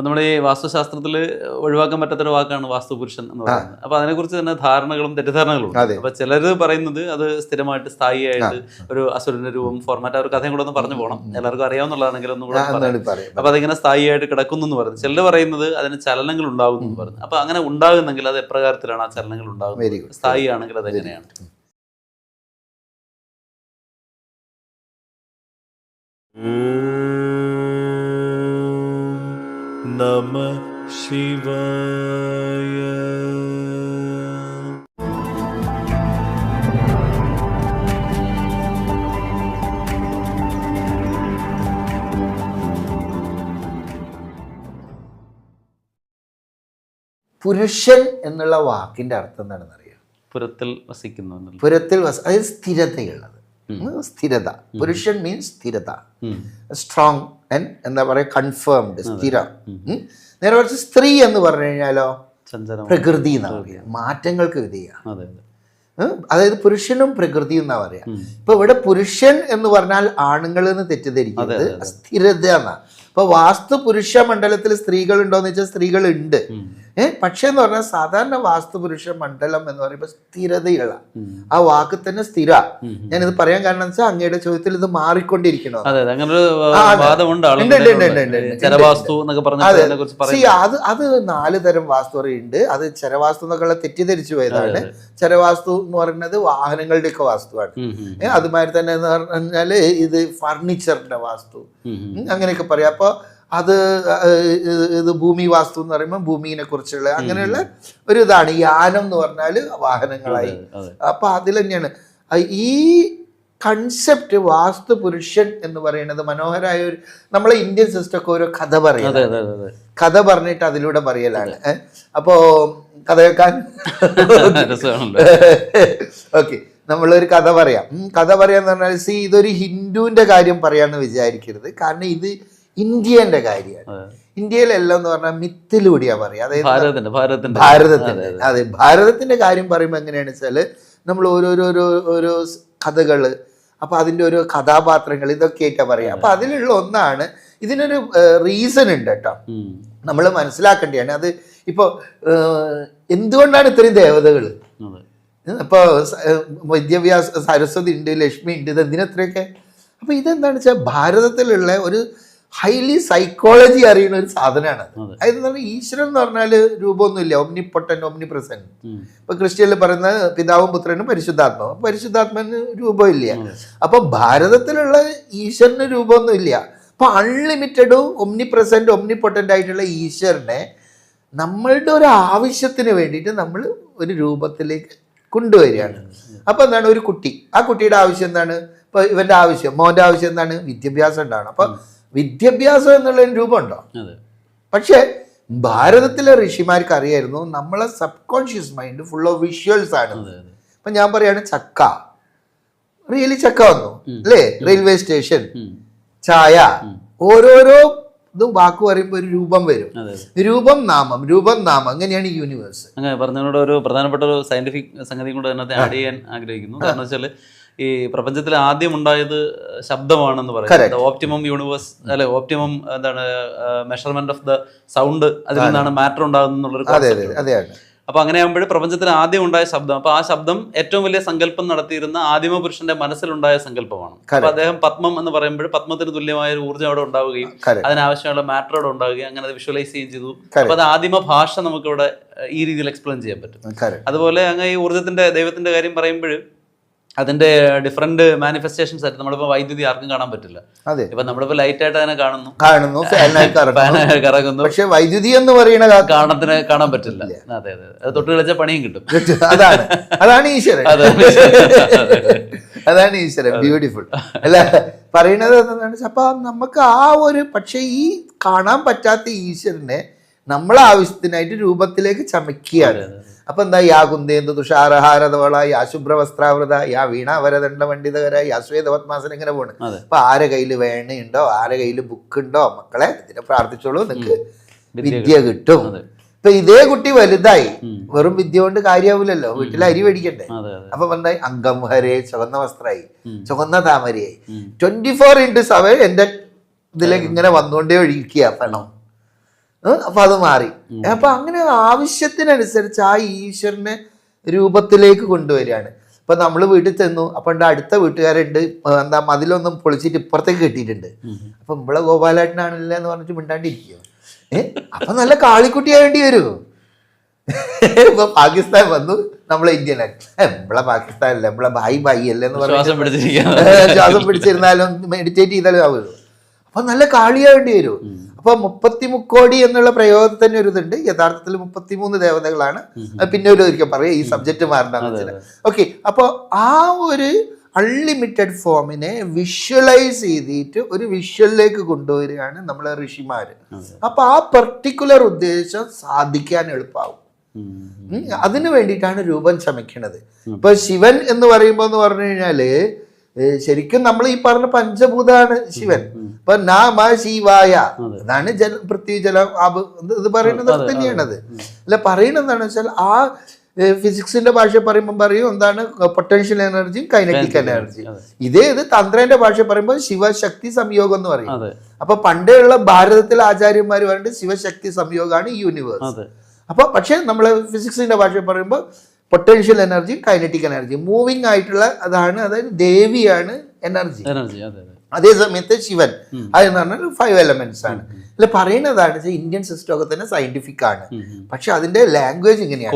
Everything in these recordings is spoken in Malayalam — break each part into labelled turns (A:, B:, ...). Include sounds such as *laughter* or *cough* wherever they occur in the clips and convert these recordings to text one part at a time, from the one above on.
A: അപ്പൊ നമ്മൾ ഈ വാസ്തുശാസ്ത്രത്തിൽ ഒഴിവാക്കാൻ പറ്റാത്തൊരു വാക്കാണ് വാസ്തുപുരുഷൻ എന്ന് പറയുന്നത്. അപ്പൊ അതിനെക്കുറിച്ച് തന്നെ ധാരണകളും തെറ്റിദ്ധാരണകളും
B: അതെ.
A: ഉണ്ട് അപ്പൊ ചിലർ പറയുന്നത് അത് സ്ഥിരമായിട്ട് സ്ഥായിയായിട്ട് ഒരു അസുരന്റെ രൂപം ഫോർമാറ്റ് ആ ഒരു കഥയും കൂടെ ഒന്ന് പറഞ്ഞു പോകണം. എല്ലാവർക്കും അറിയാവുന്നുള്ളതാണെങ്കിലും ഒന്നും കൂടെ ഒന്ന് പറയാം.
B: എന്നാണ് പറയാം.
A: അപ്പൊ അതിങ്ങനെ സ്ഥായിയായിട്ട് കിടക്കുന്നു എന്ന് പറയുന്നത്. ചിലർ പറയുന്നത് അതിന് ചലനങ്ങൾ ഉണ്ടാകുന്നു എന്ന് പറയുന്നത്. അപ്പൊ അങ്ങനെ ഉണ്ടാകുന്നെങ്കിൽ അത് എപ്രകാരത്തിലാണ് ആ ചലനങ്ങൾ ഉണ്ടാകുന്നത്? സ്ഥായി ആണെങ്കിൽ അത് എങ്ങനെയാണ്?
C: നമ ശിവായ
B: പുരുഷൻ എന്നുള്ള വാക്കിന്റെ അർത്ഥം എന്താണെന്ന് അറിയാം
A: പുരത്തിൽ വസിക്കുന്നു
B: പുരത്തിൽ വസ അതായത് സ്ഥിരതയുള്ളത്. സ്ഥിരത. പുരുഷൻ മീൻസ് സ്ഥിരത. സ്ട്രോങ് ആൻഡ് എന്താ പറയുക കൺഫേംഡ് സ്ഥിരം. നേരെ കുറച്ച് സ്ത്രീ എന്ന് പറഞ്ഞു കഴിഞ്ഞാലോ പ്രകൃതി എന്നാ പറയുക മാറ്റങ്ങൾക്ക് വിധേയാണ്
A: അതെ അതെ.
B: അതായത് പുരുഷനും പ്രകൃതിയും എന്നാ പറയാ. ഇപ്പൊ ഇവിടെ പുരുഷൻ എന്ന് പറഞ്ഞാൽ ആണുങ്ങൾ എന്ന് തെറ്റിദ്ധരിക്കുന്നത് സ്ഥിരത എന്നാ. ഇപ്പൊ വാസ്തു പുരുഷ മണ്ഡലത്തിൽ സ്ത്രീകൾ ഉണ്ടോ എന്ന് വെച്ചാൽ സ്ത്രീകൾ ഉണ്ട്. ഏഹ് പക്ഷേ എന്ന് പറഞ്ഞാൽ സാധാരണ വാസ്തുപുരുഷ മണ്ഡലം എന്ന് പറയുമ്പോൾ സ്ഥിരതയുള്ള ആ വാക്ക് തന്നെ സ്ഥിര.
A: ഞാൻ
B: ഞാനിത് പറയാൻ കാരണം വെച്ചാൽ അങ്ങയുടെ ചോദ്യത്തിൽ ഇത് മാറിക്കൊണ്ടിരിക്കണോ?
A: അതെ അതെ
B: നാല് തരം വാസ്തു ഉണ്ട് അത് ചരവാസ്തു എന്നൊക്കെ തെറ്റിദ്ധരിച്ചു പോയതാണ്. ചരവാസ്തു എന്ന് പറയുന്നത് വാഹനങ്ങളുടെ ഒക്കെ വാസ്തുവാണ് അതുമാതിരി തന്നെ എന്ന് പറഞ്ഞാൽ ഇത് ഫർണിച്ചറിന്റെ വാസ്തു. അങ്ങനെയൊക്കെ പറയാം. അപ്പോൾ അത് ഇത് ഭൂമി വാസ്തു എന്ന് പറയുമ്പോൾ ഭൂമിനെ കുറിച്ചുള്ള അങ്ങനെയുള്ള ഒരു ഇതാണ് യാനം എന്ന് പറഞ്ഞാൽ വാഹനങ്ങളായി. അപ്പൊ അതിൽ തന്നെയാണ്. ഈ കൺസെപ്റ്റ് വാസ്തു പുരുഷൻ എന്ന് പറയുന്നത് മനോഹരായ ഒരു നമ്മളെ ഇന്ത്യൻ സിസ്റ്റം ഒക്കെ ഓരോ കഥ പറയും
A: അതെ അതെ അതെ അതെ.
B: കഥ പറഞ്ഞിട്ട് അതിലൂടെ പറയലാണ്? അപ്പോ കഥ കേൾക്കാൻ? *laughs* ഓക്കെ നമ്മളൊരു കഥ പറയാം. കഥ പറയാന്ന് പറഞ്ഞാൽ സി ഇതൊരു ഹിന്ദുവിന്റെ കാര്യം പറയാന്ന് വിചാരിക്കരുത്. കാരണം ഇത് ഇന്ത്യന്റെ കാര്യമാണ്. ഇന്ത്യയിലല്ല എന്ന് പറഞ്ഞാൽ മിത്തിലൂടെയാ പറയാ അതായത്
A: ഭാരതത്തിന്റെ ഭാരതത്തിന്റെ.
B: അതെ ഭാരതത്തിന്റെ കാര്യം പറയുമ്പോൾ എങ്ങനെയാണെന്ന് വെച്ചാൽ നമ്മൾ ഓരോരോ ഓരോ കഥകൾ അപ്പൊ അതിന്റെ ഓരോ കഥാപാത്രങ്ങൾ ഇതൊക്കെ ആയിട്ടാ പറയാ അപ്പൊ അതിലുള്ള ഒന്നാണ് ഇതിനൊരു റീസൺ ഉണ്ട് കേട്ടോ. നമ്മൾ മനസ്സിലാക്കേണ്ടതാണ് അത് ഇപ്പോൾ എന്തുകൊണ്ടാണ് ഇത്രയും ദേവതകൾ ഇപ്പോൾ വിദ്യാഭ്യാസ സരസ്വതി ഉണ്ട് ലക്ഷ്മി ഉണ്ട് ഇത് എന്തിനത്രയൊക്കെ അപ്പോൾ ഇതെന്താണെന്ന് വെച്ചാൽ ഭാരതത്തിലുള്ള ഒരു ഹൈലി സൈക്കോളജി അറിയുന്ന ഒരു സാധനമാണ്
A: അതെ.
B: അതായത് പറഞ്ഞാൽ ഈശ്വരൻ എന്ന് പറഞ്ഞാൽ രൂപമൊന്നുമില്ല. Omnipotent omnipresent. ഇപ്പൊ ക്രിസ്ത്യനിൽ പറയുന്ന പിതാവും പുത്രനും പരിശുദ്ധാത്മാവും. പരിശുദ്ധാത്മാവിന് രൂപമില്ല. അപ്പൊ ഭാരതത്തിലുള്ള ഈശ്വരന് രൂപമൊന്നും ഇല്ല അപ്പൊ അൺലിമിറ്റഡും ഒമ്നി പ്രസന്റ് ഒമ്നി പൊട്ടന്റ് ആയിട്ടുള്ള ഈശ്വരനെ നമ്മളുടെ ഒരു ആവശ്യത്തിന് വേണ്ടിയിട്ട് നമ്മൾ ഒരു രൂപത്തിലേക്ക് കൊണ്ടുവരികയാണ്. അപ്പൊ എന്താണ്? ഒരു കുട്ടി. ആ കുട്ടിയുടെ ആവശ്യം എന്താണ്? ഇപ്പൊ ഇവന്റെ ആവശ്യം മോന്റെ ആവശ്യം എന്താണ്? വിദ്യാഭ്യാസം ഉണ്ടാവണം. അപ്പൊ വിദ്യാഭ്യാസം എന്നുള്ള രൂപം ഉണ്ടോ
A: അതെ.
B: പക്ഷേ ഭാരതത്തിലെ ഋഷിമാർക്ക് അറിയായിരുന്നു നമ്മളെ subconscious mind full of visuals ആണ്.
A: അതെ
B: ഞാൻ പറയാണ് ചക്ക. റിയലി ചക്ക വന്നു അല്ലേ? Railway station. ചായ. ഓരോരോ ഇതും വാക്ക് പറയുമ്പോൾ ഒരു രൂപം വരും. രൂപം നാമം രൂപം നാമം അങ്ങനെയാണ് യൂണിവേഴ്സ്
A: അങ്ങനെ പറഞ്ഞതിനോട് ഒരു പ്രധാനപ്പെട്ട ഒരു സയന്റിഫിക് സംഗതി കൂടെ അതിനകത്ത് ആഡ് ചെയ്യാൻ ആഗ്രഹിക്കുന്നു. കാരണം വെച്ചാൽ ഈ പ്രപഞ്ചത്തിൽ ആദ്യം ഉണ്ടായത് ശബ്ദമാണെന്ന് പറയുന്നത്. ഓപ്റ്റിമം യൂണിവേഴ്സ് അല്ലെ ഓപ്റ്റിമം എന്താണ് മെഷർമെന്റ് ഓഫ് ദ സൗണ്ട് അതിൽ നിന്നാണ് മാറ്റർ
B: ഉണ്ടാകുന്ന
A: അപ്പൊ അങ്ങനെ ആകുമ്പോൾ പ്രപഞ്ചത്തിൽ ആദ്യം ഉണ്ടായ ശബ്ദം അപ്പൊ ആ ശബ്ദം ഏറ്റവും വലിയ സങ്കല്പം നടത്തിയിരുന്ന ആദിമ പുരുഷന്റെ മനസ്സിലുണ്ടായ സങ്കല്പമാണ്. അപ്പൊ അദ്ദേഹം പത്മം എന്ന് പറയുമ്പോൾ പത്മത്തിന് തുല്യമായ ഒരു ഊർജം അവിടെ ഉണ്ടാവുകയും. അതിനാവശ്യമുള്ള മാറ്റർ അവിടെ ഉണ്ടാവുകയും അങ്ങനെ അത് വിഷ്വലൈസ് ചെയ്യുകയും ചെയ്തു. അപ്പൊ അത് ആദിമ ഭാഷ നമുക്കിവിടെ ഈ രീതിയിൽ എക്സ്പ്ലെയിൻ ചെയ്യാൻ പറ്റും. അതുപോലെ അങ്ങ് ഈ ഊർജത്തിന്റെ ദൈവത്തിന്റെ കാര്യം പറയുമ്പോൾ അതിന്റെ ഡിഫറെന്റ് മാനിഫെസ്റ്റേഷൻസ് ആയിട്ട് നമ്മളിപ്പോ വൈദ്യുതി ആർക്കും കാണാൻ പറ്റില്ല.
B: അതെ.
A: ഇപ്പൊ നമ്മളിപ്പോ ലൈറ്റ് ആയിട്ട് അതിനെ കാണുന്നു.
B: കാണുന്നു ഫാനായി കറങ്ങുന്നു. *laughs* പക്ഷെ വൈദ്യുതി എന്ന് പറയുന്ന
A: കാണത്തിന് കാണാൻ പറ്റില്ല. അതെ അതെ അത്. തൊട്ട് കളിച്ച പണിയും കിട്ടും.
B: അതാണ്. അതാണ് ഈശ്വരൻ.
A: അതെ.
B: അതാണ് ഈശ്വരൻ. ബ്യൂട്ടിഫുൾ അല്ല പറയണത് എന്താണ്? അപ്പൊ നമുക്ക് ആ ഒരു പക്ഷെ ഈ കാണാൻ പറ്റാത്ത ഈശ്വരനെ നമ്മളെ ആവശ്യത്തിനായിട്ട് രൂപത്തിലേക്ക് ചമക്കുകയാണ് അപ്പൊ എന്താ? യാ കുന്ദേന്ദു തുഷാരഹാരതവള യാ ശുഭ്രവസ്ത്രാവൃത യാ വീണാവരദണ്ഡ പണ്ഡിതകര യാ ശ്വേതപത്മാസൻ ഇങ്ങനെ പോണ്. അപ്പൊ ആരെ കയ്യിൽ വേണയുണ്ടോ? ആരെ കയ്യിൽ ബുക്ക് ഉണ്ടോ മക്കളെ ഇതിനെ പ്രാർത്ഥിച്ചോളൂ. നിങ്ങൾക്ക് വിദ്യ കിട്ടും. ഇപ്പൊ ഇതേ കുട്ടി വലുതായി. വെറും വിദ്യ കൊണ്ട് കാര്യമാവില്ലല്ലോ വീട്ടിൽ അരി മേടിക്കണ്ടേ? അപ്പൊ എന്തായി അംഗം ഹരേ ചുവന്ന വസ്ത്രമായി. ചുവന്ന താമരയായി. ട്വന്റി ഫോർ ഇന്റു സെവൻ എന്റെ ഇതിലേക്ക് ഇങ്ങനെ വന്നുകൊണ്ടേ ഒഴിക്കുക പണം. അപ്പൊ അത് മാറി. അപ്പൊ അങ്ങനെ ആവശ്യത്തിനനുസരിച്ച് ആ ഈശ്വരനെ രൂപത്തിലേക്ക് കൊണ്ടുവരികയാണ്. ഇപ്പൊ നമ്മൾ വീട്ടിൽ ചെന്നു. അപ്പൊ എന്റെ അടുത്ത വീട്ടുകാരുണ്ട്. എന്താ മതിലൊന്നും പൊളിച്ചിട്ട് ഇപ്പുറത്തേക്ക് കെട്ടിയിട്ടുണ്ട്. അപ്പൊ നമ്മളെ ഗോപാലേട്ടനാണല്ലേ എന്ന് പറഞ്ഞിട്ട് മിണ്ടാണ്ടിരിക്കുക ഏഹ് അപ്പൊ നല്ല കാളിക്കുട്ടിയാവേണ്ടി വരൂ. ഇപ്പൊ പാകിസ്ഥാൻ വന്നു. നമ്മളെ ഇന്ത്യനാണ് നമ്മളെ പാകിസ്ഥാൻ പാകിസ്ഥാനല്ലേ. നമ്മളെ ഭായി ഭായി അല്ലേ എന്ന്
A: പിടിച്ചിരിക്കുക
B: ശ്വാസം പിടിച്ചിരുന്നാലും മെഡിറ്റേറ്റ് ചെയ്താലും ആവുമല്ലോ അപ്പൊ നല്ല കാളിയാവേണ്ടി വരും. അപ്പൊ മുപ്പത്തി മുക്കോടി എന്നുള്ള പ്രയോഗത്തിൽ തന്നെ ഒരു ഇതുണ്ട്. യഥാർത്ഥത്തിൽ മുപ്പത്തിമൂന്ന് ദേവതകളാണ്. പിന്നെ ഒരു ഒരിക്കൽ പറയാം. ഈ സബ്ജക്റ്റ് മാറണ്ടെന്ന് വെച്ചാൽ ഓക്കെ അപ്പോൾ ആ ഒരു അൺലിമിറ്റഡ് ഫോമിനെ വിഷ്വലൈസ് ചെയ്തിട്ട് ഒരു വിഷ്വലിലേക്ക് കൊണ്ടുവരികയാണ് നമ്മളെ ഋഷിമാര്. അപ്പൊ ആ പെർട്ടിക്കുലർ ഉദ്ദേശം സാധിക്കാൻ എളുപ്പമാവും അതിനു വേണ്ടിയിട്ടാണ് രൂപം ചമയ്ക്കുന്നത് ഇപ്പൊ ശിവൻ എന്ന് പറയുമ്പോ എന്ന് പറഞ്ഞു കഴിഞ്ഞാൽ ശരിക്കും നമ്മൾ ഈ പറഞ്ഞ പഞ്ചഭൂതാണ് ശിവൻ. ഇപ്പൊ നാമ ശിവായ. അതാണ് ജല പൃഥ്വി ജലം അബ് ഇത് പറയുന്നത് തന്നെയാണത്. അല്ല പറയുന്നത് എന്താണെന്ന് വെച്ചാൽ ആ ഫിസിക്സിന്റെ ഭാഷ പറയുമ്പോൾ പറയും എന്താണ് പൊട്ടൻഷ്യൽ എനർജിയും കൈനറ്റിക് എനർജി ഇതേ ഇത് തന്ത്രന്റെ ഭാഷ പറയുമ്പോൾ ശിവശക്തി സംയോഗം എന്ന് പറയും. അപ്പൊ പണ്ടേയുള്ള ഭാരതത്തിലെ ആചാര്യന്മാർ പറഞ്ഞിട്ട് ശിവശക്തി സംയോഗമാണ് ഈ യൂണിവേഴ്സ്
A: അപ്പൊ
B: പക്ഷെ പക്ഷേ നമ്മൾ ഫിസിക്സിന്റെ ഭാഷ പറയുമ്പോൾ potential energy kinetic energy moving ആയിട്ടുള്ള അതാണ് അതായത് ദേവിയാണ് എനർജി
A: എനർജി അതെ അതെ.
B: സമയത്ത് ശിവൻ. അതെന്ന് പറഞ്ഞാൽ ഫൈവ് എലമെന്റ്സ് ആണ്. അല്ല പറയുന്നതാണ് ഇന്ത്യൻ സിസ്റ്റം ഒക്കെ തന്നെ സയന്റിഫിക് ആണ്. പക്ഷെ അതിന്റെ ലാംഗ്വേജ് ഇങ്ങനെയാണ്.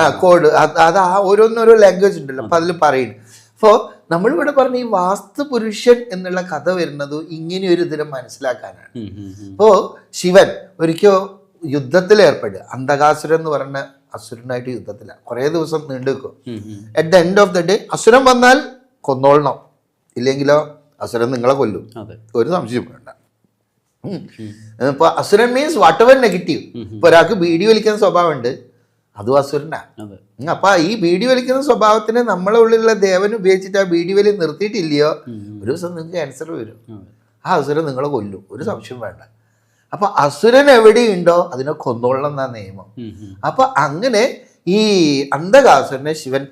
B: ആ കോഡ് അത് ആ ഓരോന്നോരോ ലാംഗ്വേജ് ഉണ്ടല്ലോ. അപ്പൊ അതിൽ പറയുന്നു അപ്പോൾ നമ്മളിവിടെ പറഞ്ഞ ഈ വാസ്തു പുരുഷൻ എന്നുള്ള കഥ വരുന്നത് ഇങ്ങനെ ഒരു ഇതിനെ മനസ്സിലാക്കാനാണ്. ഇപ്പോ ശിവൻ ഒരിക്കൽ യുദ്ധത്തിൽ ഏർപ്പെടുക അന്ധകാസുരൻ എന്ന് പറഞ്ഞ അസുരനായിട്ട് യുദ്ധത്തിലാണ് കുറേ ദിവസം നീണ്ടു നിൽക്കും
A: ഉം.
B: At the end of the day അസുരൻ വന്നാൽ കൊന്നോളണം. ഇല്ലെങ്കിലോ അസുരൻ നിങ്ങളെ കൊല്ലും. ഒരു സംശയം വേണ്ട. ഇപ്പൊ അസുരൻ മീൻസ് വാട്ട് എവർ നെഗറ്റീവ് ഇപ്പൊ ഒരാൾക്ക് ബീഡി വലിക്കുന്ന സ്വഭാവമുണ്ട്. അതും അസുരനാ.
A: അതെ.
B: ഉം, അപ്പൊ ഈ ബീഡി വലിക്കുന്ന സ്വഭാവത്തിന് നമ്മളെ ഉള്ളിലുള്ള ദേവൻ ഉപയോഗിച്ചിട്ട് ആ ബീഡി വലി നിർത്തിയിട്ടില്ലയോ? ഒരു ദിവസം നിങ്ങൾക്ക് ക്യാൻസർ വരും. ആ അസുരൻ നിങ്ങളെ കൊല്ലും. ഒരു സംശയം വേണ്ട. അപ്പൊ അസുരൻ എവിടെയുണ്ടോ അതിനെ കൊന്നോളണം എന്നാ നിയമം. അപ്പൊ അങ്ങനെ ഈ അന്ധകാസുരനെ ശിവൻ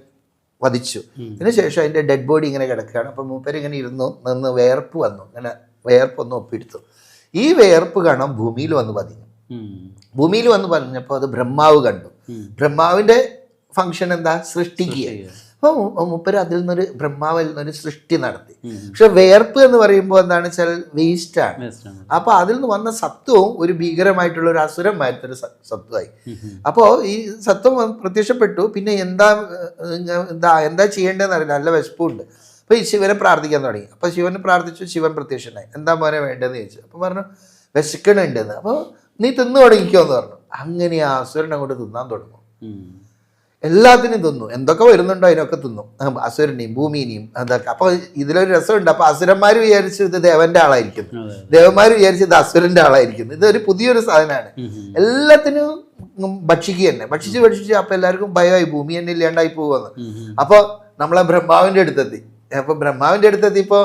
B: വധിച്ചു. അതിനുശേഷം അതിന്റെ ഡെഡ് ബോഡി ഇങ്ങനെ കിടക്കുകയാണ്. അപ്പൊ മൂപ്പര് ഇങ്ങനെ ഇരുന്നു നിന്ന് വേർപ്പ് വന്നു. ഇങ്ങനെ വേർപ്പ് ഒന്ന് ഒപ്പിയെടുത്തു. ഈ വേർപ്പ് കാണാൻ ഭൂമിയിൽ വന്ന് പതിഞ്ഞു. ഭൂമിയിൽ വന്ന് പറഞ്ഞപ്പോൾ അത് ബ്രഹ്മാവ് കണ്ടു. ബ്രഹ്മാവിന്റെ ഫങ്ഷൻ എന്താ? സൃഷ്ടിക്കുക. അപ്പോൾ മുപ്പര് അതിൽ നിന്നൊരു ബ്രഹ്മാവിൽ നിന്നൊരു സൃഷ്ടി നടത്തി. പക്ഷെ വേർപ്പ് എന്ന് പറയുമ്പോൾ എന്താണ് വെച്ചാൽ വേസ്റ്റ് ആണ്.
A: Waste
B: അപ്പൊ അതിൽ നിന്ന് വന്ന സത്വവും ഒരു ഭീകരമായിട്ടുള്ള ഒരു അസുരം വരുത്തൊരു സത്വമായി. അപ്പോൾ ഈ സത്വം പ്രത്യക്ഷപ്പെട്ടു. പിന്നെ എന്താ എന്താ എന്താ ചെയ്യേണ്ടതെന്ന് അറിയില്ല. നല്ല വിശപ്പുണ്ട്. അപ്പോൾ ഈ ശിവനെ പ്രാർത്ഥിക്കാൻ തുടങ്ങി. അപ്പോൾ ശിവനെ പ്രാർത്ഥിച്ചു ശിവൻ പ്രത്യക്ഷനായി. എന്താ മോനെ വേണ്ടതെന്ന് ചോദിച്ചു. അപ്പോൾ പറഞ്ഞു വിശക്കണുണ്ടെന്ന്. അപ്പോൾ നീ തിന്നു തുടങ്ങിക്കോ എന്ന് പറഞ്ഞു. അങ്ങനെ ആ അസുരൻ അങ്ങോട്ട് തിന്നാൻ തുടങ്ങും. എല്ലാത്തിനും തിന്നു. എന്തൊക്കെ വരുന്നുണ്ടോ അതിനൊക്കെ തിന്നു. അസുരനെയും ഭൂമിനെയും അതൊക്കെ. അപ്പോൾ ഇതിലൊരു രസമുണ്ട്. അപ്പോൾ അസുരന്മാർ വിചാരിച്ചു ഇത് ദേവന്റെ ആളായിരിക്കും ദേവന്മാർ വിചാരിച്ചു ഇത് അസുരന്റെ ആളായിരിക്കും ഇതൊരു പുതിയൊരു സാധനമാണ്. എല്ലാത്തിനും ഭക്ഷിക്കുക തന്നെ. ഭക്ഷിച്ച് ഭക്ഷിച്ച് അപ്പൊ എല്ലാവർക്കും ഭയമായി. ഭൂമി തന്നെ ഇല്ലാണ്ടായി
A: പോകുമെന്ന്.
B: അപ്പൊ നമ്മളെ ബ്രഹ്മാവിന്റെ അടുത്തെത്തി. അപ്പൊ ബ്രഹ്മാവിന്റെ അടുത്തെത്തി ഇപ്പൊ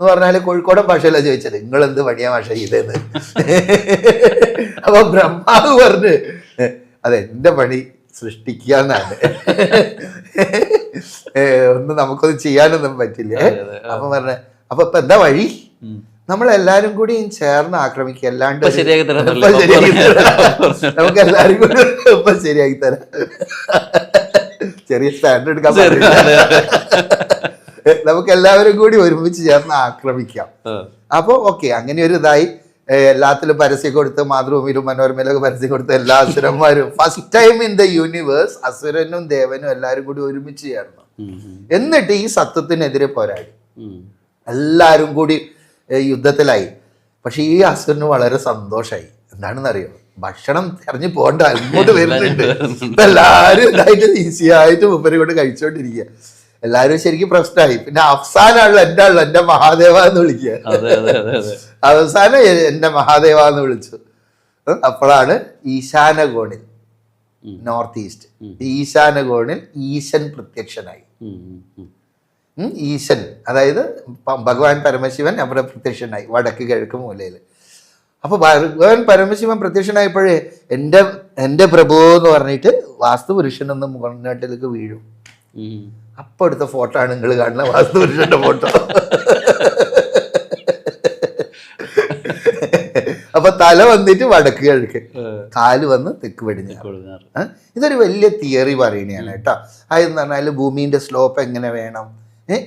B: എന്ന് പറഞ്ഞാൽ കോഴിക്കോടൻ ഭാഷയല്ല ചോദിച്ചത്? നിങ്ങൾ എന്ത് പണിയാ ഭാഷ ചെയ്തതെന്ന് *laughs* അപ്പൊ ബ്രഹ്മാവ് പറഞ്ഞ് അതെ എന്റെ പണി സൃഷ്ടിക്കുക എന്നാണ് ഒന്നും നമുക്കൊന്നും ചെയ്യാനൊന്നും പറ്റില്ല. അപ്പൊ പറഞ്ഞ അപ്പൊ ഇപ്പൊ എന്താ വഴി?
A: നമ്മൾ
B: നമ്മളെല്ലാരും കൂടി ചേർന്ന് ആക്രമിക്കുക അല്ലാണ്ട്
A: ശരിയാക്കി തരാം.
B: നമുക്ക് എല്ലാരും കൂടി ഇപ്പൊ ശരിയാക്കി തരാം. ചെറിയ സ്റ്റാൻഡ് എടുക്കാൻ. നമുക്ക് എല്ലാവരും കൂടി ഒരുമിച്ച് ചേർന്ന് ആക്രമിക്കാം. അപ്പൊ ഓക്കെ അങ്ങനെ ഒരു ഇതായി. എല്ലാത്തിലും പരസ്യം കൊടുത്ത് മാതൃഭൂമിയിലും മനോരമയിലൊക്കെ പരസ്യം കൊടുത്ത് എല്ലാ അസുരന്മാരും. First time in the universe അസുരനും ദേവനും എല്ലാവരും കൂടി ഒരുമിച്ച് ചേർന്നു. എന്നിട്ട് ഈ സത്വത്തിനെതിരെ പോരാടി. എല്ലാവരും കൂടി യുദ്ധത്തിലായി. പക്ഷെ ഈ അസുരന് വളരെ സന്തോഷമായി എന്താണെന്നറിയോ? ഭക്ഷണം തെരഞ്ഞു പോകണ്ട അങ്ങോട്ട് വരുന്നുണ്ട്. എല്ലാവരും എല്ലാരും ഇതായിട്ട് ഈസി ആയിട്ട് മുപ്പരെ കൊണ്ട് കഴിച്ചോണ്ടിരിക്കുക എല്ലാരും ശരിക്കും പ്രശ്നമായി. പിന്നെ അവസാനമാണല്ലോ എന്റെ ആളല്ലോ എന്റെ മഹാദേവ എന്ന് വിളിക്കുക അവസാനം എന്റെ എന്റെ മഹാദേവ എന്ന് വിളിച്ചു അപ്പോഴാണ് ഈശാന കോണിൽ നോർത്ത് ഈസ്റ്റ്. ഈശാന കോണിൽ ഈശൻ പ്രത്യക്ഷനായി. ഈശൻ. അതായത് ഭഗവാൻ പരമശിവൻ അവിടെ പ്രത്യക്ഷനായി വടക്ക് കിഴക്ക് മൂലയിൽ. അപ്പൊ ഭഗവാൻ പരമശിവൻ പ്രത്യക്ഷനായപ്പോഴേ എന്റെ എന്റെ പ്രഭു എന്ന് പറഞ്ഞിട്ട് വാസ്തുപുരുഷൻ ഒന്ന് മുകളിലേക്ക് വീഴും. അപ്പൊ എടുത്ത ഫോട്ടോ ആണ് നിങ്ങൾ കാണുന്ന. വാസ്തുപുരുഷന്റെ ഫോട്ടോ അപ്പൊ തല വന്നിട്ട് വടക്ക് കിഴക്ക്. കാൽ വന്ന് തെക്ക് പടിഞ്ഞാറ്. ഇതൊരു വലിയ തിയറി പറയുന്നതാണ് കേട്ടോ. അതെന്ന് പറഞ്ഞാൽ ഭൂമിന്റെ സ്ലോപ്പ് എങ്ങനെ വേണം?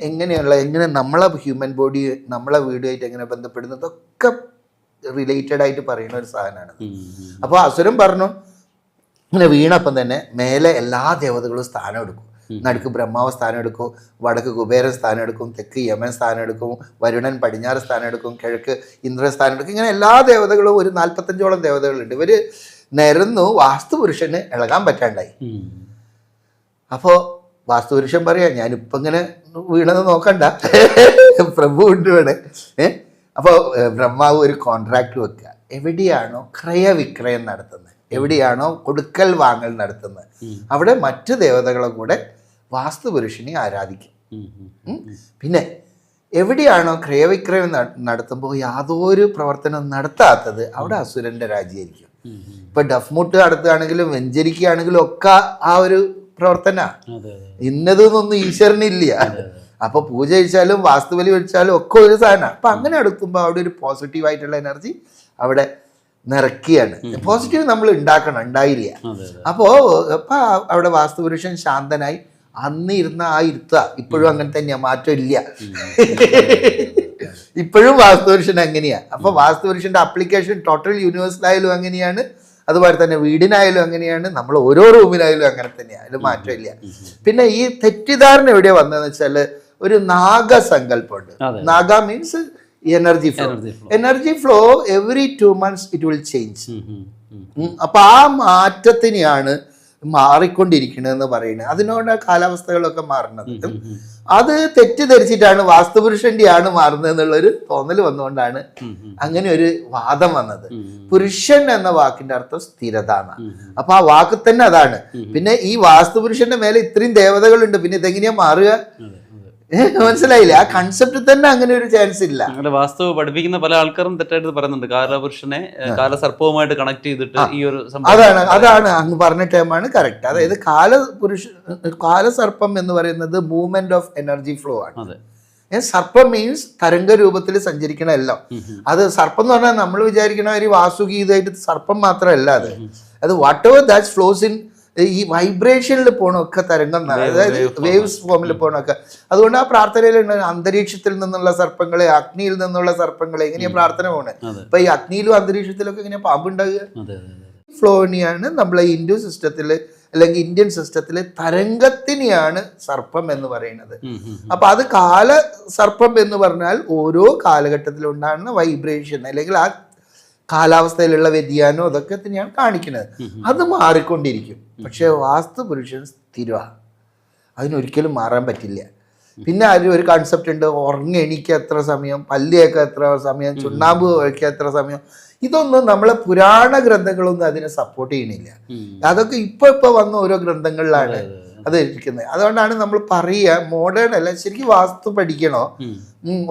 B: എങ്ങനെയുള്ള എങ്ങനെ നമ്മളെ ഹ്യൂമൻ ബോഡി നമ്മളെ വീടുമായിട്ട് എങ്ങനെ ബന്ധപ്പെടുന്നതൊക്കെ റിലേറ്റഡ് ആയിട്ട് പറയുന്ന ഒരു സാധനമാണ് അപ്പോൾ അസുരം പറഞ്ഞു ഇങ്ങനെ വീണപ്പം തന്നെ മേലെ എല്ലാ ദേവതകളും സ്ഥാനം എടുക്കും. നടുക്ക് ബ്രഹ്മാവ് സ്ഥാനം എടുക്കും വടക്ക് കുബേര സ്ഥാനം എടുക്കും തെക്ക് യമൻ സ്ഥാനം എടുക്കും വരുണൻ പടിഞ്ഞാറ് സ്ഥാനം എടുക്കും കിഴക്ക് ഇന്ദ്ര സ്ഥാനം എടുക്കും. ഇങ്ങനെ എല്ലാ ദേവതകളും ഒരു നാൽപ്പത്തഞ്ചോളം ദേവതകളുണ്ട്. ഇവർ നിരന്നു വാസ്തുപുരുഷന് ഇളകാൻ പറ്റാണ്ടായി. അപ്പോൾ വാസ്തുപുരുഷൻ പറയാം ഞാനിപ്പോൾ ഇങ്ങനെ വീണത് നോക്കണ്ട. പ്രഭു ഉണ്ട് ഇവിടെ. ഏഹ് അപ്പോൾ ബ്രഹ്മാവ് ഒരു കോൺട്രാക്ട് വെക്കുക. എവിടെയാണോ ക്രയവിക്രയം നടത്തുന്നത്. എവിടെയാണോ കൊടുക്കൽ വാങ്ങൽ നടത്തുന്നത്. അവിടെ മറ്റു ദേവതകളെ കൂടെ വാസ്തുപുരുഷനെ ആരാധിക്കും. പിന്നെ എവിടെയാണോ ക്രയവിക്രയം നട- നടത്തുമ്പോൾ യാതൊരു പ്രവർത്തനം നടത്താത്തത് അവിടെ അസുരന്റെ രാജ്യമായിരിക്കും. ഇപ്പൊ ഡഫ്മുട്ട് നടത്തുകയാണെങ്കിലും വെഞ്ചരിക്കുകയാണെങ്കിലും ഒക്കെ ആ ഒരു പ്രവർത്തന. ഇന്നതെന്നൊന്നും ഈശ്വരനില്ല. അപ്പൊ പൂജ കഴിച്ചാലും വാസ്തുബലി വെച്ചാലും ഒക്കെ ഒരു സാധനമാണ് അപ്പൊ അങ്ങനെ എടുക്കുമ്പോൾ അവിടെ ഒരു പോസിറ്റീവ് ആയിട്ടുള്ള എനർജി അവിടെ നിറക്കുകയാണ് പോസിറ്റീവ് നമ്മൾ ഉണ്ടാക്കണം ഉണ്ടായില്ല.
A: അതെ അതെ.
B: അപ്പോ അപ്പൊ അവിടെ വാസ്തുപുരുഷൻ ശാന്തനായി അന്ന് ഇരുന്ന ആ ഇരുത്ത. ഇപ്പോഴും അങ്ങനെ തന്നെയാ. മാറ്റം ഇല്ല. *laughs* ഇപ്പോഴും വാസ്തുപുരുഷൻ അങ്ങനെയാ. അപ്പൊ വാസ്തുപുരുഷന്റെ അപ്ലിക്കേഷൻ ടോട്ടൽ യൂണിവേഴ്സിലായാലും അങ്ങനെയാണ്. അതുപോലെ തന്നെ വീടിനായാലും അങ്ങനെയാണ്. നമ്മൾ ഓരോ റൂമിലായാലും അങ്ങനെ തന്നെയാണ് അതിൽ മാറ്റമില്ല പിന്നെ ഈ തെറ്റിദ്ധാരണ എവിടെയാ വന്നതെന്ന് വെച്ചാൽ ഒരു നാഗസങ്കല്പമുണ്ട്.
A: സങ്കല്പുണ്ട്
B: നാഗ means energy flow energy flow every two months it will change. അപ്പൊ ആ മാറ്റത്തിനെയാണ് മാറിക്കൊണ്ടിരിക്കണെന്ന് പറയുന്നത്. അതിനോട് കാലാവസ്ഥകളൊക്കെ മാറുന്നത്. അത് തെറ്റിദ്ധരിച്ചിട്ടാണ് വാസ്തുപുരുഷന്റെയാണ് മാറുന്നത് എന്നുള്ളൊരു തോന്നൽ വന്നുകൊണ്ടാണ്. അങ്ങനെ ഒരു വാദം വന്നത്. പുരുഷൻ എന്ന വാക്കിന്റെ അർത്ഥം സ്ഥിരത എന്നാണ് അപ്പൊ ആ വാക്ക് തന്നെ അതാണ്. പിന്നെ ഈ വാസ്തുപുരുഷന്റെ മേലെ ഇത്രയും ദേവതകളുണ്ട്. പിന്നെ ഇതെങ്ങനെയാ മാറുക? മനസ്സിലായില്ല? ആ കൺസെപ്റ്റ് തന്നെ അങ്ങനെ ഒരു ചാൻസ് ഇല്ല.
A: അങ്ങനെ വാസ്തവ പഠിപ്പിക്കുന്ന പല ആൾക്കാരും തെറ്റായിട്ട് പറയുന്നുണ്ട്. കാലപുരുഷനെ കാലസർപ്പവുമായിട്ട് കണക്ട് ചെയ്തിട്ട് ഈ ഒരു
B: അതാണ് അതാണ് അങ്ങ് പറഞ്ഞ ടൈമാണ് കറക്റ്റ് അതായത് കാലപുരുഷ കാലസർപ്പം എന്ന് പറയുന്നത് മൂവ്മെന്റ് ഓഫ് എനർജി ഫ്ലോ ആണ്. സർപ്പം മീൻസ് തരംഗ രൂപത്തിൽ സഞ്ചരിക്കണ എല്ലാം. അത് സർപ്പം എന്ന് പറഞ്ഞാൽ നമ്മൾ വിചാരിക്കണ ഒരു വാസുഗീതമായിട്ട് സർപ്പം മാത്രമല്ല അത്. അത് whatever that flows in ഈ വൈബ്രേഷനിൽ പോണൊക്കെ തരംഗം. അതായത് വേവ്സ് ഫോമിൽ പോണൊക്കെ. അതുകൊണ്ട് ആ പ്രാർത്ഥനയിൽ അന്തരീക്ഷത്തിൽ നിന്നുള്ള സർപ്പങ്ങളെ അഗ്നിയിൽ നിന്നുള്ള സർപ്പങ്ങളെ എങ്ങനെയാ പ്രാർത്ഥന പോണേ. അപ്പൊ ഈ അഗ്നിയിലും അന്തരീക്ഷത്തിലൊക്കെ എങ്ങനെയാ പാമ്പുണ്ടാകുക. ഫ്ലോണിയാണ് നമ്മളെ ഇന്ത്യൻ സിസ്റ്റത്തിൽ അല്ലെങ്കിൽ ഇന്ത്യൻ സിസ്റ്റത്തിൽ തരംഗത്തിനെയാണ് സർപ്പം എന്ന് പറയുന്നത്. അപ്പൊ അത് കാല സർപ്പം എന്ന് പറഞ്ഞാൽ ഓരോ കാലഘട്ടത്തിലുണ്ടാകുന്ന വൈബ്രേഷൻ അല്ലെങ്കിൽ ആ കാലാവസ്ഥയിലുള്ള വ്യതിയാനവും അതൊക്കെ തന്നെയാണ് കാണിക്കുന്നത്. അത് മാറിക്കൊണ്ടിരിക്കും. പക്ഷെ വാസ്തു പുരുഷൻ സ്ഥിരമാണ് അതിനൊരിക്കലും മാറാൻ പറ്റില്ല. പിന്നെ അതിൽ ഒരു കൺസെപ്റ്റ് ഉണ്ട്. ഉറങ്ങി എണീക്കുക എത്ര സമയം പല്ലിയൊക്കെ എത്ര സമയം ചുണ്ണാമ്പ് കഴിക്കുക എത്ര സമയം. ഇതൊന്നും നമ്മളെ പുരാണ ഗ്രന്ഥങ്ങളൊന്നും അതിനെ സപ്പോർട്ട് ചെയ്യണില്ല. അതൊക്കെ ഇപ്പൊ ഇപ്പൊ വന്ന ഓരോ ഗ്രന്ഥങ്ങളിലാണ്. അത് ഇരിക്കുന്നത് അതുകൊണ്ടാണ് നമ്മൾ പറയുക മോഡേൺ അല്ല ശരിക്കും വാസ്തു പഠിക്കണോ?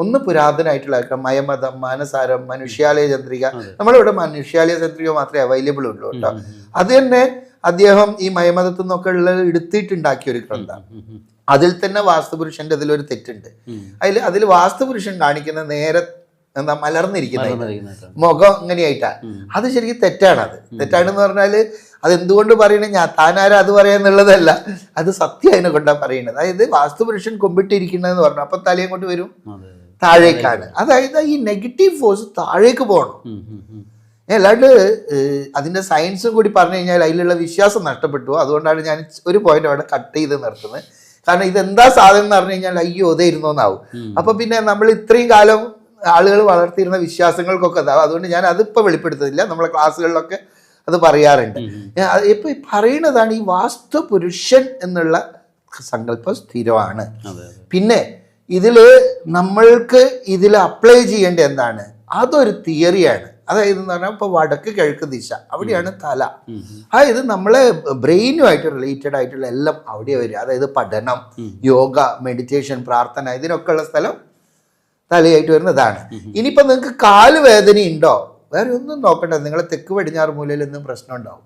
B: ഒന്ന് പുരാതനായിട്ടുള്ള മയമതം മാനസാരം മനുഷ്യാലയ ചന്ദ്രിക നമ്മളിവിടെ മനുഷ്യാലയ ചന്ദ്രിക മാത്രമേ അവൈലബിൾ ഉള്ളൂ കേട്ടോ. അത് തന്നെ അദ്ദേഹം ഈ മയമതത്തിൽ നിന്നൊക്കെ ഉള്ള എടുത്തിട്ടുണ്ടാക്കിയ ഒരു ഗ്രന്ഥം. അതിൽ തന്നെ വാസ്തുപുരുഷന്റെ അതിലൊരു തെറ്റുണ്ട്. അതിൽ അതിൽ വാസ്തുപുരുഷൻ കാണിക്കുന്ന നേരെ എന്താ മലർന്നിരിക്കുന്ന
A: മറന്നിരിക്കുന്നതായിട്ടാണ്.
B: മുഖം ഇങ്ങനെയായിട്ടാ. അത് ശരിക്കും തെറ്റാണ് അത് തെറ്റാണെന്ന് പറഞ്ഞാൽ അത് എന്തുകൊണ്ട് പറയണേ? ഞാൻ താനാരാ അത് പറയാന്നുള്ളതല്ല. അത് സത്യം അതിനെ കൊണ്ടാ പറയുന്നത് അതായത് വാസ്തുപുരുഷൻ കൊമ്പിട്ടിരിക്കണെന്ന് പറഞ്ഞു. അപ്പൊ തലയും കൊണ്ട് വരും. താഴേക്കാണ്. അതായത് ഈ നെഗറ്റീവ് ഫോഴ്സ് താഴേക്ക് പോകണം. അല്ലാണ്ട് അതിന്റെ സയൻസും കൂടി പറഞ്ഞു കഴിഞ്ഞാൽ അതിലുള്ള വിശ്വാസം നഷ്ടപ്പെട്ടു. അതുകൊണ്ടാണ് ഞാൻ ഒരു പോയിന്റ് അവിടെ കട്ട് ചെയ്ത് നിർത്തുന്നത്. കാരണം ഇതെന്താ സാധനം എന്ന് പറഞ്ഞു കഴിഞ്ഞാൽ അയ്യോ ഇതേ ഇരുന്നോന്നാവും. അപ്പൊ പിന്നെ നമ്മൾ ഇത്രയും കാലം ആളുകൾ വളർത്തിയിരുന്ന വിശ്വാസങ്ങൾക്കൊക്കെ അതാവും അതുകൊണ്ട് ഞാൻ അതിപ്പോൾ വെളിപ്പെടുത്തുന്നില്ല. നമ്മളെ ക്ലാസ്സുകളിലൊക്കെ അത് പറയാറുണ്ട്. ഇപ്പൊ ഈ പറയുന്നതാണ് ഈ വാസ്തു പുരുഷൻ എന്നുള്ള സങ്കല്പം സ്ഥിരമാണ്. പിന്നെ ഇതിൽ നമ്മൾക്ക് ഇതിൽ അപ്ലൈ ചെയ്യേണ്ട എന്താണ്? അതൊരു തിയറിയാണ്. അതായത് എന്ന് പറഞ്ഞാൽ ഇപ്പോൾ വടക്ക് കിഴക്ക് ദിശ. അവിടെയാണ് തല. അതായത് നമ്മളെ ബ്രെയിനുമായിട്ട് റിലേറ്റഡ് ആയിട്ടുള്ള എല്ലാം അവിടെ വരിക. അതായത് പഠനം യോഗ മെഡിറ്റേഷൻ പ്രാർത്ഥന ഇതിനൊക്കെ ഉള്ള സ്ഥലം തലയായിട്ട് വരുന്നതാണ്. ഇനിയിപ്പോൾ നിങ്ങൾക്ക് കാൽ വേദന ഉണ്ടോ? വേറെ ഒന്നും നോക്കണ്ട. നിങ്ങളെ തെക്ക് പടിഞ്ഞാറ് മൂലയിൽ എന്തും പ്രശ്നം ഉണ്ടാവും.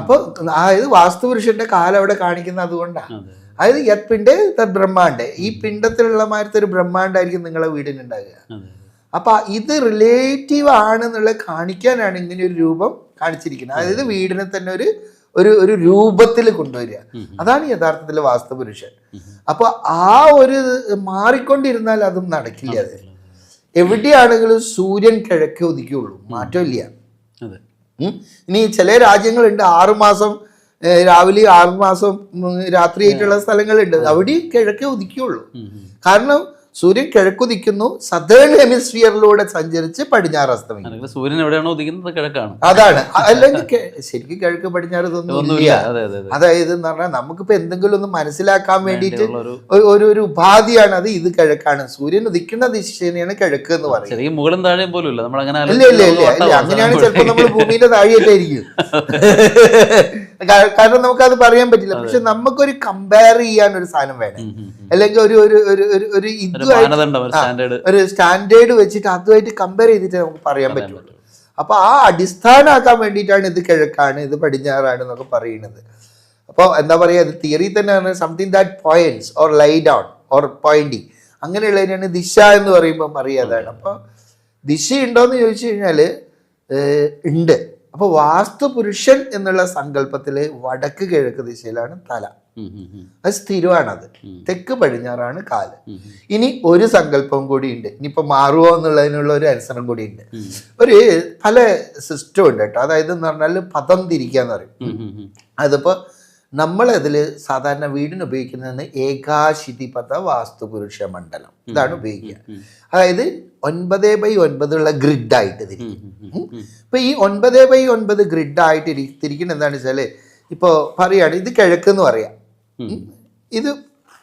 B: അപ്പോൾ അതായത് വാസ്തുപുരുഷന്റെ കാലം അവിടെ കാണിക്കുന്നത് അതുകൊണ്ടാണ് അതായത് യത് പിണ്ട് തത് ബ്രഹ്മാണ്ഡേ. ഈ പിണ്ടത്തിലുള്ള മാരത്തെ ഒരു ബ്രഹ്മാണ്ടായിരിക്കും നിങ്ങളെ വീടിനുണ്ടാകുക
A: അപ്പോൾ
B: അപ്പൊ ഇത് റിലേറ്റീവ് ആണെന്നുള്ളത് കാണിക്കാനാണ് ഇങ്ങനെ ഒരു രൂപം കാണിച്ചിരിക്കുന്നത്. അതായത് വീടിനെ തന്നെ ഒരു ഒരു ഒരു രൂപത്തിൽ കൊണ്ടുവരിക. അതാണ് യഥാർത്ഥത്തിൽ വാസ്തുപുരുഷൻ അപ്പോൾ ആ ഒരു മാറിക്കൊണ്ടിരുന്നാൽ അതും. നടക്കില്ല. അത് എവിടെയാണെങ്കിലും സൂര്യൻ കിഴക്കേ ഉദിക്കുള്ളൂ മാറ്റമില്ല. ഇനി ചില രാജ്യങ്ങളുണ്ട്. ആറുമാസം രാവിലെ ആറുമാസം രാത്രിയായിട്ടുള്ള സ്ഥലങ്ങളുണ്ട്. അവിടെ കിഴക്കേ
A: ഉം.
B: കാരണം സൂര്യൻ കിഴക്കുദിക്കുന്നു സദേൺ ഹെമിസ്ഫിയറിലൂടെ സഞ്ചരിച്ച് പടിഞ്ഞാറ് അസ്തമിക്കും
A: സൂര്യൻ എവിടെയാണോ ഉദിക്കുന്നത്? കിഴക്കാണ്.
B: അതാണ്. അല്ലെങ്കിൽ ശരിക്കും കിഴക്ക് പടിഞ്ഞാറ് ഇതൊന്നുമില്ല
A: അതെ അതെ അതെ.
B: അതായത് എന്ന് പറഞ്ഞാൽ നമുക്കിപ്പോ എന്തെങ്കിലും ഒന്ന് മനസ്സിലാക്കാൻ വേണ്ടിയിട്ട്
A: ഒരു
B: ഒരു- ഉപാധിയാണ് അത് ഇത് കിഴക്കാണ്. സൂര്യൻ ഉദിക്കുന്ന ദിശയാണ് കിഴക്ക് എന്ന് പറയുന്നത്.
A: മുകളും പോലും ഇല്ല
B: അങ്ങനെയാണ് ചിലപ്പോൾ നമ്മൾ ഭൂമിയുടെ താഴെയല്ലായിരിക്കും *laughs* കാരണം നമുക്കത് പറയാൻ പറ്റില്ല. പക്ഷെ നമുക്കൊരു കമ്പയർ ചെയ്യാൻ ഒരു സാധനം വേണം. അല്ലെങ്കിൽ ഒരു ഒരു ഒരു ഒരു ഇതുമായിട്ട്
A: ഒരു സ്റ്റാൻഡേർഡ്.
B: ഒരു സ്റ്റാൻഡേർഡ് വെച്ചിട്ട് അതുമായിട്ട് കമ്പയർ ചെയ്തിട്ട് നമുക്ക് പറയാൻ പറ്റുള്ളൂ. അപ്പൊ ആ അടിസ്ഥാനമാക്കാൻ വേണ്ടിയിട്ടാണ് ഇത് കിഴക്കാണ് ഇത് പടിഞ്ഞാറാണ് എന്നൊക്കെ പറയുന്നത്. അപ്പോൾ എന്താ പറയുക ഇത് തിയറി തന്നെയാണ്. Something that points or lie down or pointing അങ്ങനെയുള്ളതിനാണ് ദിശ എന്ന് പറയുമ്പോൾ അറിയാതാണ്. അപ്പോൾ ദിശ ഉണ്ടോ എന്ന് ചോദിച്ചു കഴിഞ്ഞാൽ ഉണ്ട്. അപ്പോൾ വാസ്തു പുരുഷൻ എന്നുള്ള സങ്കല്പത്തിൽ വടക്ക് കിഴക്ക് ദിശയിലാണ് തല. അത് സ്ഥിരമാണത്. തെക്ക് പടിഞ്ഞാറാണ് കാൽ. ഇനി ഒരു സങ്കല്പം കൂടി ഉണ്ട് ഇനിയിപ്പൊ മാറുമോ എന്നുള്ളതിനുള്ള ഒരു അനുസരണം കൂടി ഉണ്ട് ഒരു പല സിസ്റ്റം ഉണ്ട് കേട്ടോ. അതായത് എന്ന് പറഞ്ഞാൽ പദം തിരിക്കാന്ന് പറയും. അതിപ്പോ നമ്മളതിൽ സാധാരണ വീടിന് ഉപയോഗിക്കുന്നത് ഏകാശിതി പദ വാസ്തുപുരുഷ മണ്ഡലം. ഇതാണ് ഉപയോഗിക്കുക. അതായത് ഒൻപത് ബൈ ഒൻപതുള്ള ഗ്രിഡായിട്ട് തിരിക്കും. ഉം. ഇപ്പൊ ഈ ഒൻപത് ബൈ ഒൻപത് ഗ്രിഡായിട്ട് തിരിക്കുന്നത് എന്താണെന്ന് വെച്ചാൽ ഇപ്പൊ പറയാണ് ഇത് കിഴക്കെന്ന് പറയാം. ഉം. ഇത്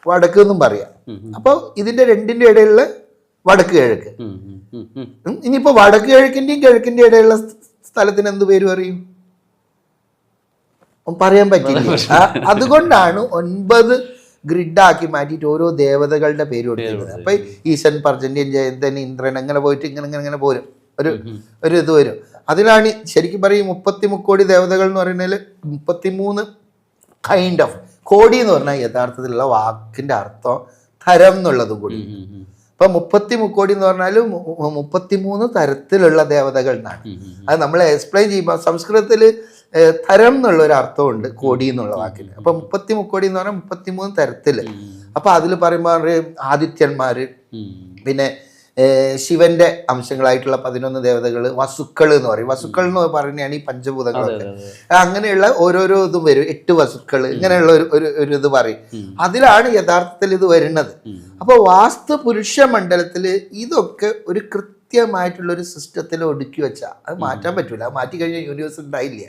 B: വടക്ക് എന്നും പറയാം അപ്പോൾ ഇതിന്റെ രണ്ടിന്റെ ഇടയിലുള്ള വടക്ക് കിഴക്ക്. ഇനിയിപ്പോ വടക്ക് കിഴക്കിന്റെയും കിഴക്കിന്റെ ഇടയിലുള്ള സ്ഥ- സ്ഥലത്തിന് എന്ത് പേര് പറയും? പറയാൻ പറ്റില്ല. അതുകൊണ്ടാണ് ഒൻപത് ഗ്രിഡാക്കി മാറ്റിയിട്ട് ഓരോ ദേവതകളുടെ പേര് കൊടുത്തിരുന്നത്. അപ്പൊ ഈശൻ പർജന്യൻ ജയന്തൻ ഇന്ദ്രൻ അങ്ങനെ പോയിട്ട് ഇങ്ങനെ ഇങ്ങനെ ഇങ്ങനെ പോരും. ഒരു ഒരു ഇത് വരും. അതിലാണ് ശരിക്കും പറയും മുപ്പത്തി മുക്കോടി ദേവതകൾ എന്ന് പറയുന്നതിൽ മുപ്പത്തിമൂന്ന് കൈൻഡ് ഓഫ് കോടി എന്ന് പറഞ്ഞാൽ യഥാർത്ഥത്തിലുള്ള വാക്കിന്റെ അർത്ഥം തരം എന്നുള്ളതും കൂടി. ഇപ്പൊ മുപ്പത്തി മുക്കോടി എന്ന് പറഞ്ഞാൽ മുപ്പത്തിമൂന്ന് തരത്തിലുള്ള ദേവതകൾ എന്നാണ്. അത് നമ്മൾ എക്സ്പ്ലെയിൻ ചെയ്യുമ്പോൾ സംസ്കൃതത്തിൽ തരം എന്നുള്ള ഒരു അർത്ഥമുണ്ട് കോടി എന്നുള്ള വാക്കിൽ. അപ്പൊ മുപ്പത്തി മുക്കോടി എന്ന് പറഞ്ഞാൽ മുപ്പത്തിമൂന്ന് തരത്തിൽ അപ്പൊ അതിൽ പറയുമ്പോൾ ആദിത്യന്മാര് പിന്നെ ശിവന്റെ അംശങ്ങളായിട്ടുള്ള പതിനൊന്ന് ദേവതകൾ വസുക്കൾ എന്ന് പറയും. വസുക്കൾ എന്ന് പറയുന്നതാണ് ഈ പഞ്ചഭൂതങ്ങളൊക്കെ. അങ്ങനെയുള്ള ഓരോരോ ഇതും വരും. എട്ട് വസുക്കൾ ഇങ്ങനെയുള്ള ഒരു ഒരു ഇത് പറയും. അതിലാണ് യഥാർത്ഥത്തിൽ ഇത് വരുന്നത്. അപ്പോൾ വാസ്തു പുരുഷ മണ്ഡലത്തിൽ ഇതൊക്കെ ഒരു കൃത്യമായിട്ടുള്ള ഒരു സിസ്റ്റത്തിൽ ഒടുക്കി വെച്ചാൽ അത് മാറ്റാൻ പറ്റൂല. അത് മാറ്റി കഴിഞ്ഞാൽ യൂണിവേഴ്സ് ഉണ്ടായില്ല?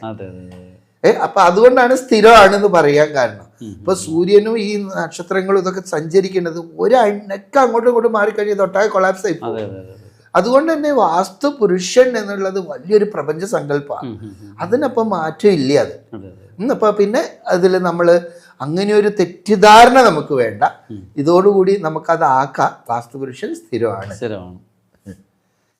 B: ഏഹ് അപ്പൊ അതുകൊണ്ടാണ് സ്ഥിരമാണെന്ന് പറയാൻ കാരണം. ഇപ്പൊ സൂര്യനും ഈ നക്ഷത്രങ്ങളും ഇതൊക്കെ സഞ്ചരിക്കേണ്ടത് ഒരു അണക്ക് അങ്ങോട്ടും ഇങ്ങോട്ടും മാറിക്കഴിഞ്ഞാൽ തൊട്ടാകെ കൊളാപ്സ് ആയി അതുകൊണ്ട് തന്നെ വാസ്തു പുരുഷൻ എന്നുള്ളത് വലിയൊരു പ്രപഞ്ച സങ്കല്പമാണ് അതിനപ്പം മാറ്റമില്ല അത്. അപ്പൊ പിന്നെ അതിൽ നമ്മൾ അങ്ങനെ ഒരു തെറ്റിദ്ധാരണ നമുക്ക് വേണ്ട. ഇതോടുകൂടി നമുക്കത് ആക്കാം. വാസ്തുപുരുഷൻ സ്ഥിരമാണ്.
A: സ്ഥിരമാണ്.